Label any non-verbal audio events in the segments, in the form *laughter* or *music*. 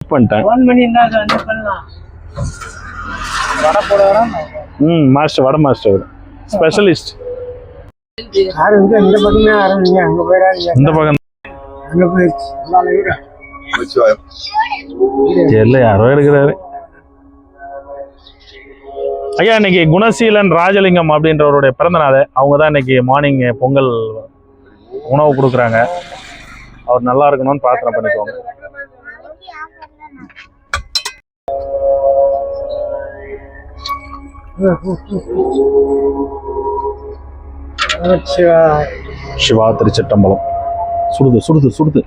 பண்ணிட்டேன். ஃபோன் பண்ணியிருந்தா அது வந்து பண்ணலாம். வடை ம் மாஸ்டர் வட மாஸ்டர் ஸ்பெஷலிஸ்ட் யாரும் இங்க? இந்த பக்கமே ஆரம்பிங்க அங்க போயிடாதீங்க இந்த பக்கம் அங்க போயிடுச்சு அதனால இரு. தெரியல யாரோ இருக்கிறாரு. ஐயா இன்னைக்கு குணசீலன் ராஜலிங்கம் அப்படின்றவருடைய பிறந்த நாள். அவங்க தான் இன்னைக்கு மார்னிங் பொங்கல் உணவு கொடுக்குறாங்க. அவர் நல்லா இருக்கணும்னு பிரார்த்தனை பண்ணிக்கோங்க. சிவா திருச்சிட்டம்பலம் சுடுது சுடுது சுடுது.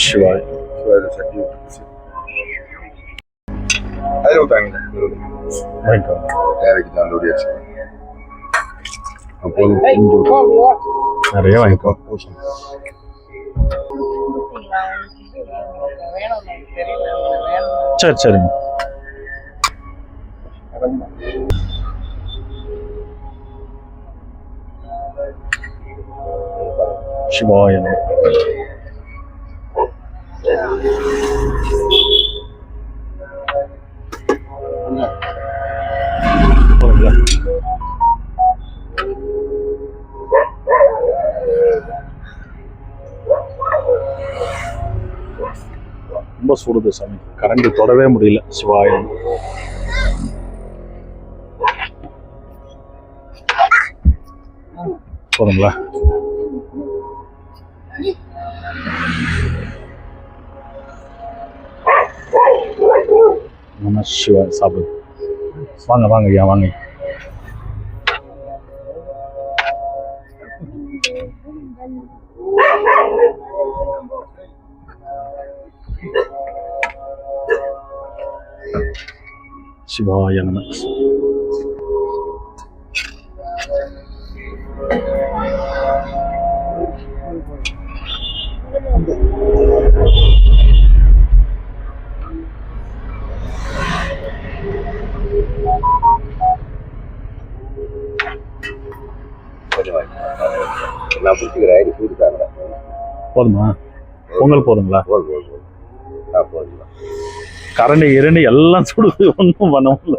சிவாய். அதில் விட்டாங்க? அப்போது. நிறைய வாங்கிக்கோ. சரி சரிங்க சிவாய சுடுது சாமி. கரண்ட் தொடவே முடியல சிவாயம் போதுங்களா? நம சிவாய். சாப்பிடு. வாங்க வாங்க ஐயா வாங்க சிவாய நம நான் பிடிச்சிக்கிற ஐடி போட்டுக்காங்க போதுமா? பொங்கல் போதுங்களா? போல் போல் ஆ போதுங்களா கரண்டி இரண்டு எல்லாம் சுடுது ஒன்றும் பண்ண முடியல.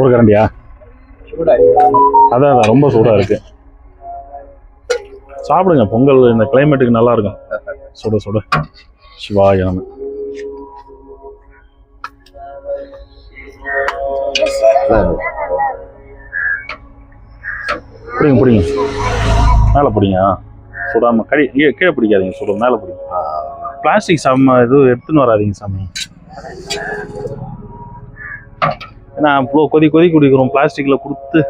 ஒரு கரண்டியா? அதான் அதான் ரொம்ப சூடா இருக்கு. சாப்பிடுங்க பொங்கல் இந்த கிளைமேட்டுக்கு நல்லா இருக்கும். சுட சுட. சிவாய நம. பிடிங்க பிடிங்க. மேலே பிடிங்க சுடாம கடி கீழே கீழே பிடிக்காதீங்க சுட மேலே பிடிங்க. பிளாஸ்டிக் சாம இது எடுத்துன்னு வராதீங்க சாமி. ஏன்னா இவ்வளோ கொதி கொதி குடிக்கிறோம் பிளாஸ்டிக்ல கொடுத்து.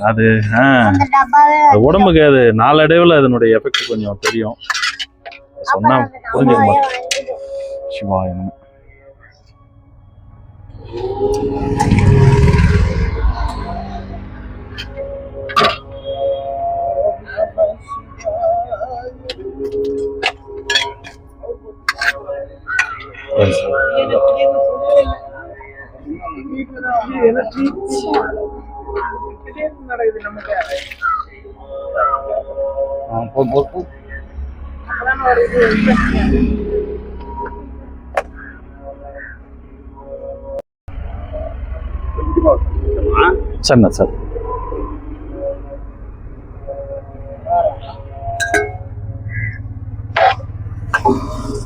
அது ஆ. அது உடம்புக்கு அது நாளடைவில் அதனுடைய எஃபெக்ட் கொஞ்சம் தெரியும். சொன்னா புரிஞ்சுக்க மாட்டேன் சிவாய sana sana Thank.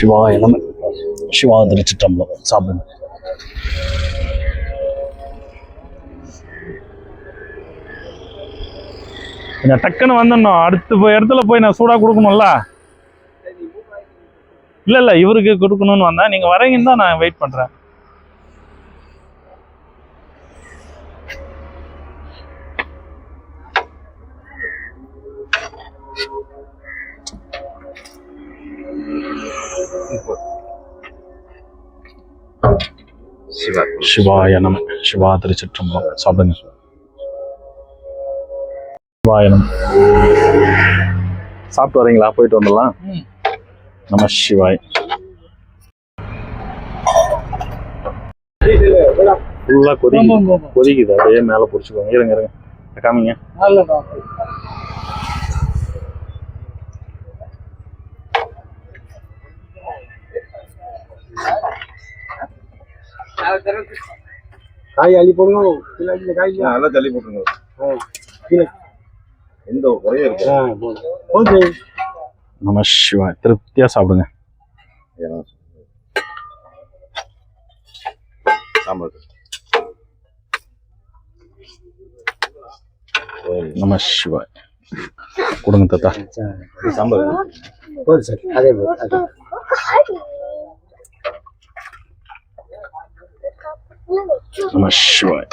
சிவாய நம சிவா திருச்சிட்டம்பலம் சாப்பிடுங்க. கொஞ்சம் டக்குன்னு வந்துடணும் அடுத்து இடத்துல போய் நான் சூடாக கொடுக்கணும்ல? இல்லை இல்லை இவருக்கு கொடுக்கணும்னு வந்தேன். நீங்கள் வரீங்கன்னு தான் நான் வெயிட் பண்ணுறேன் சிவா சிவாய நம சிவா திருச்சிற்றம்பலம். சாப்பிடுங்க. சிவாய நம சாப்பிட்டு வரீங்களா? போயிட்டு வந்துடலாம். நம சிவாய். ஃபுல்லா கொதிக்குது கொதிக்குது. அப்படியே மேல பிடிச்சிக்கோங்க. இருங்க இருங்க. காமிங்க. காய் அள்ளி போடுங்க. பின்னாடி காய் நல்லா தள்ளி போட்டுருங்க. கீழே. எந்த ஒரு குறையும் இருக்கு ஓகே நம சிவாய். திருப்தியா சாப்பிடுங்க. சாம்பார். நம சிவாய். கொடுங்க தாத்தா. சாம்பார். போதும் சார். அதே போதும் அதே நம சிவாய்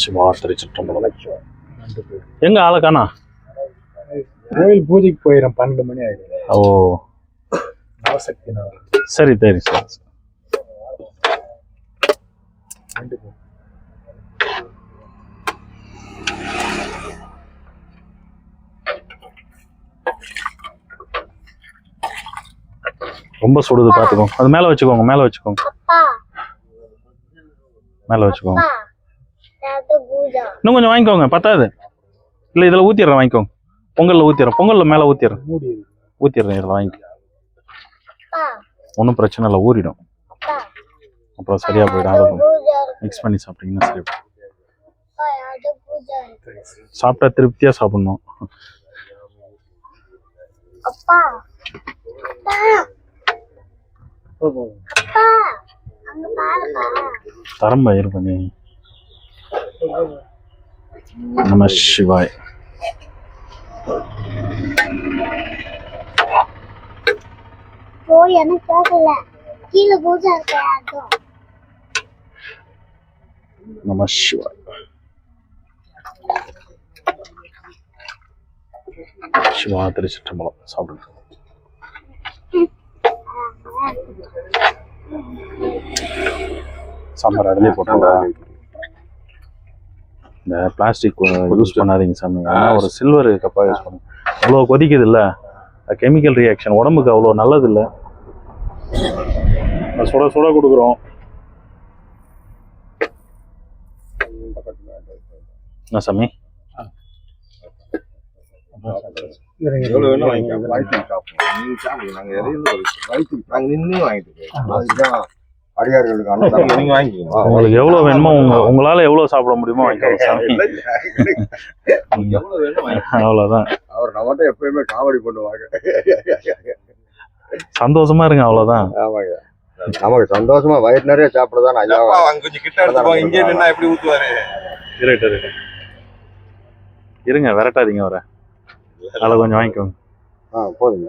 சிவா திருச்சிற்றம்பலம் எங்க ஆளக்கானா கோயில் பூஜைக்கு போயிடும் பன்னெண்டு மணி ஆயிடும் ஓ. நவசக்தி சரி சரி சரி. ரொம்ப சுடுது பாத்துக்கோங்க அது மேல வச்சுக்கோங்க மேல வச்சுக்கோங்க. மேல வச்சுக்கோங்க. இன்னும் கொஞ்சம் வாங்கிக்கோங்க பத்தாது. இல்ல இதுல ஊத்திடுறேன் வாங்கிக்கோங்க. பொங்கல்ல ஊத்திடுறேன் பொங்கல்ல மேல இருக்கு. ஊத்திடுறேன் இதில் வாங்கிக்க. ஒன்றும் பிரச்சனை இல்லை ஊறிடும். அப்புறம் சரியா போயிடும் அதை மிக்ஸ் பண்ணி சாப்பிட்டீங்கன்னா சரி. சாப்பிட்டா திருப்தியா சாப்பிடணும். போதும். தரம் பயிர் பண்ணி நம சிவாய். போய் எனக்கு கேட்கல கீழே பூஜை இருக்க நம சிவாய். சிவா திருச்சிற்றம்பலம். சாப்பிடுங்க. சாம்பார் அதிலே போட்டாங்க இந்த பிளாஸ்டிக் யூஸ் பண்ணாதீங்க சாமி. ஆனா ஒரு சில்வர் கப்பா யூஸ் பண்ணுங்க. அவ்வளோ கொதிக்குது இல்ல கெமிக்கல் ரியாக்ஷன் உடம்புக்கு அவ்வளோ நல்லது இல்ல சுட சுட கொடுக்குறோம். என்ன சாமி? எவ்வளவு வேணும் வாங்கிக்கலாம். சாப்பிடுவோம் நீங்க சாப்பிடுங்க. நாங்க எதையும் வயிற்றுக்கு நாங்க நின்று வாங்கிட்டு அதுதான் அடியார்களுக்கான தரம். நீங்க வாங்கிக்கோங்க. உங்களுக்கு எவ்வளவு வேணுமோ உங்க உங்களால எவ்வளவு சாப்பிட முடியுமோ வாங்கிக்கோங்க சாமி. எவ்வளவு வேணும். அவ்வளவுதான். அவர் நம்மகிட்ட எப்பயுமே காமெடி பண்ணுவாங்க. சந்தோஷமா இருங்க அவ்வளவுதான். ஆமாங்க. நமக்கு சந்தோஷமா வயிறு நிறைய சாப்பிடதான் ஐயா கொஞ்சம் கிட்ட எடுத்துப்போம் இங்கே நின்னா எப்படி ஊத்துவாரு? இருங்க விரட்டாதீங்க வர அதில் கொஞ்சம் வாங்கிக்கோங்க. ஆ போதுங்க.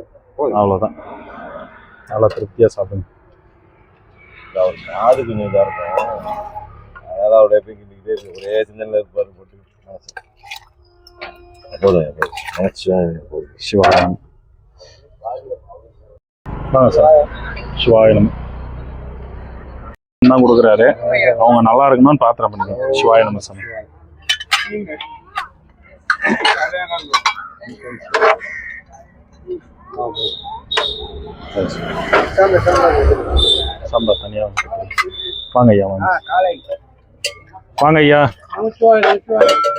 அவ்வளவுதான் நல்லா திருப்தியா சாப்பிடுங்க. அவர் காது கொஞ்சம் இதா இருக்கும். அதனால அவருடைய பிங்கிட்டே இருக்கு. ஒரே சிந்தனையில் இருப்பாரு போட்டு போதும் போதும். போதும். சிவாயம். வாங்க சார். சிவாயனம் தான் கொடுக்குறாரு? அவங்க நல்லா இருக்கணும்னு பிரார்த்தனை பண்ணிக்கோங்க. சிவாய நம்ம சாமி. சரி, சரி. சாம்பார் தனியா வாங்க ஐயா வாங்க. வாங்க ஐயா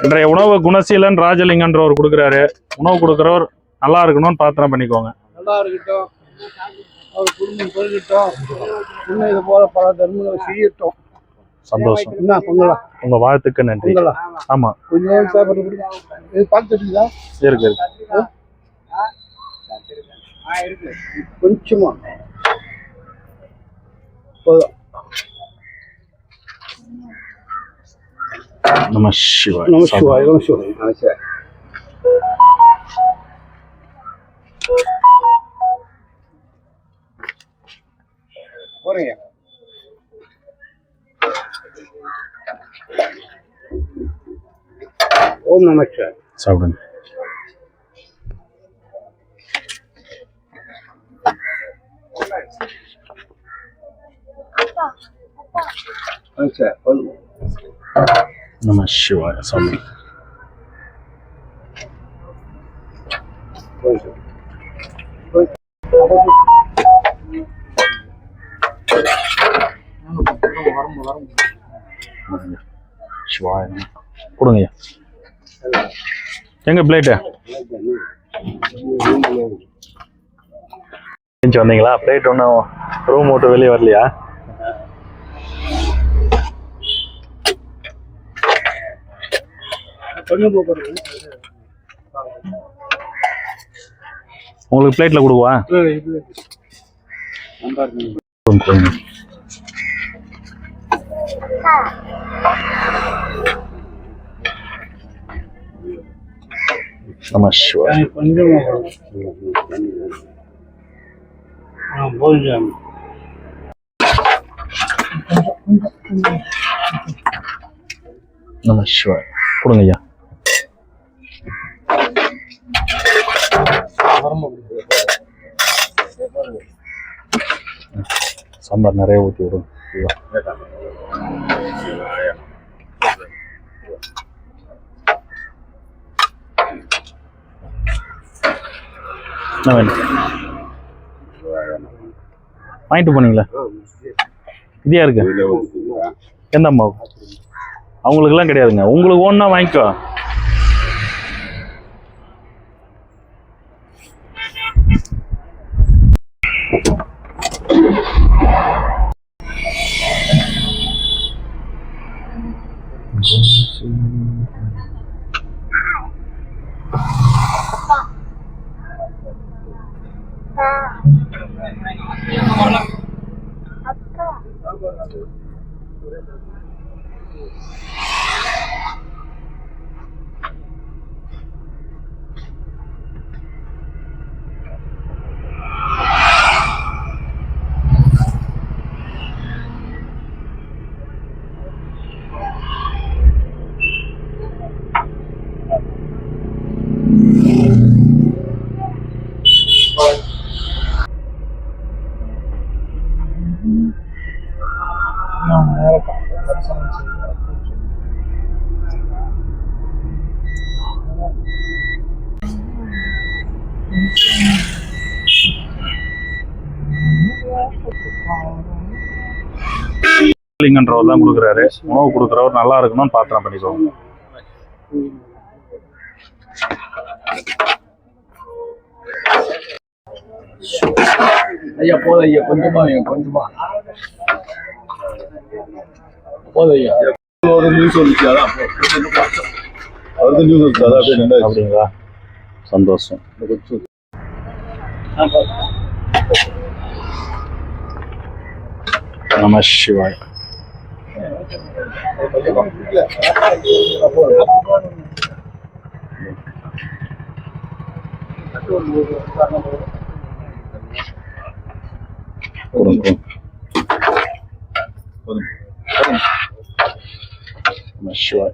இன்றைய உணவு குணசீலன் ராஜலிங்கன்றவர் கொடுக்குறாரு. உணவு கொடுக்குறவர் நல்லா இருக்கணும்னு பிரார்த்தனை பண்ணிக்கோங்க. நல்லா இருக்கட்டும். அவர் குடும்பம் பெருகட்டும். இன்னும் இது போல பல தர்மங்களை செய்யட்டும். சந்தோஷம். உங்க வாழ்த்துக்கு நன்றி. ஆமா. இருக்கு இருக்கு. கொஞ்சமா. போதும். நம சிவாய். நம சிவாய் நம சிவாய். போறீங்க நம சிவாய் சாப்பிடுங்க நமஸ்கார் சொல்லுங்க நம சிவாய் சாப்பிடுங்க சிவாய் நம. கொடுங்கய்யா எங்க பிளேட்டு வந்தீங்களா? பிளேட் ஒன்றும் ரூம் விட்டு வெளியே வரலையா? உங்களுக்கு பிளேட்ல கொடுவா நல்லா இருக்கு கொடுங்க, கொடுங்க. நம சிவாய் கொஞ்சம் ஆ போதும் நம சிவாய் கொடுங்க ஐயா சாம்பார் நிறைய ஊற்றி விடுங்க என்ன வேணும். வாங்கிட்டு போனீங்களா? இதையா இருக்கு எந்த அம்மாவு அவங்களுக்குலாம் கிடையாதுங்க. உங்களுக்கு ஒன்றா வாங்கிக்கோ. லிங்கன்றவர் தான் கொடுக்குறாரு. உணவு கொடுக்குறவர் நல்லா இருக்கணும்னு பிரார்த்தனை பண்ணிக்கோங்க. ஐயா போதும் ஐயா கொஞ்சமா ஐயா கொஞ்சமா. போதும் ஐயா. ஒரு நியூஸ் வந்துச்சு அதான். அவருக்கு நியூஸ் வந்துச்சு அதான் அப்படியே அப்படிங்களா? சந்தோஷம். நம சிவாய். Ya, entonces, kurun masyur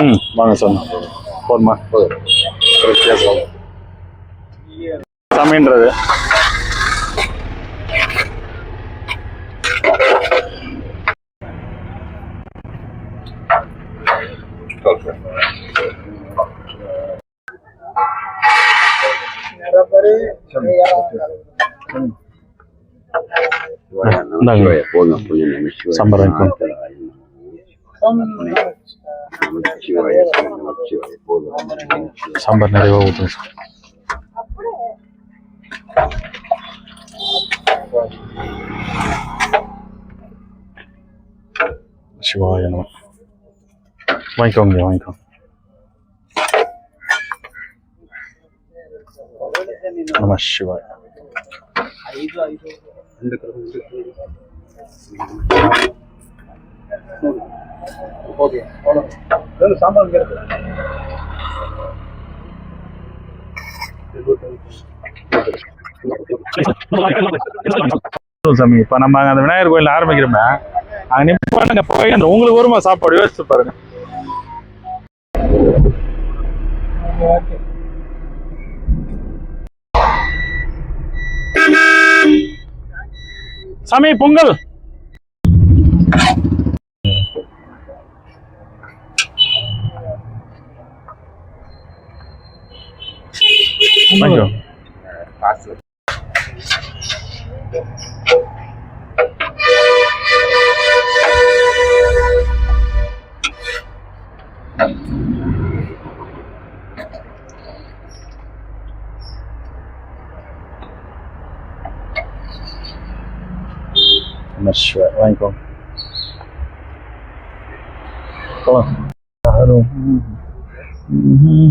Hmm, banget. Forma. Terus ya, சிவாய் ம் வாங்க சார் போதுமா போதும் பேசலாம் சமைன்றது இந்தாங்க போதும் கொஞ்சம் நமச்சிவாய சாம்பார் வாங்கிக்கோ நமச்சிவாய நமச்சிவாய போதும் சாம்பார் நிறைய ஊற்றுங்க சார் சிவாய நம வாங்கிக்கோங்க வாங்கிக்கோ நம சிவாய சாமி இப்ப நம்ம அந்த விநாயகர் கோயில் ஆரம்பிக்கிறோமே அங்க நிப்பாங்க போய் அந்த உங்களுக்கு வருமா சாப்பாடு யோசிச்சு பாருங்க சாமி பொங்கல் Thank you. நம சிவாய. வாங்கிக்கோ போலாம். யாரும். ம்ஹும்.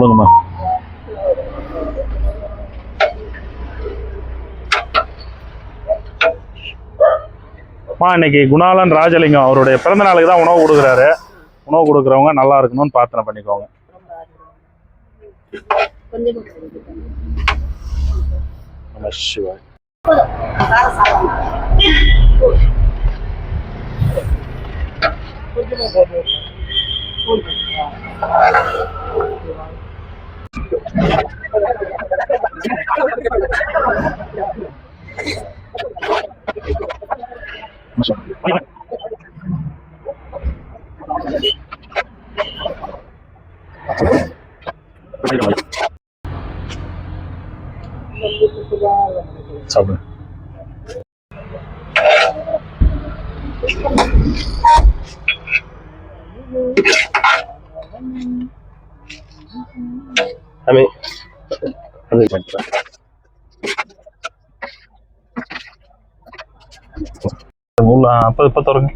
கொடுங்கம்மா அம்மா இன்னைக்கு குணாலன் ராஜலிங்கம் அவருடைய பிறந்த நாளுக்கு தான் உணவு கொடுக்குறாரு. உணவு கொடுக்குறவங்க நல்லா இருக்கணும்னு பிரார்த்தனை பண்ணிக்கோங்க. சிவாய். Thank *laughs* *laughs* you. *laughs* உள்ள அப்போ இப்போ தொடங்க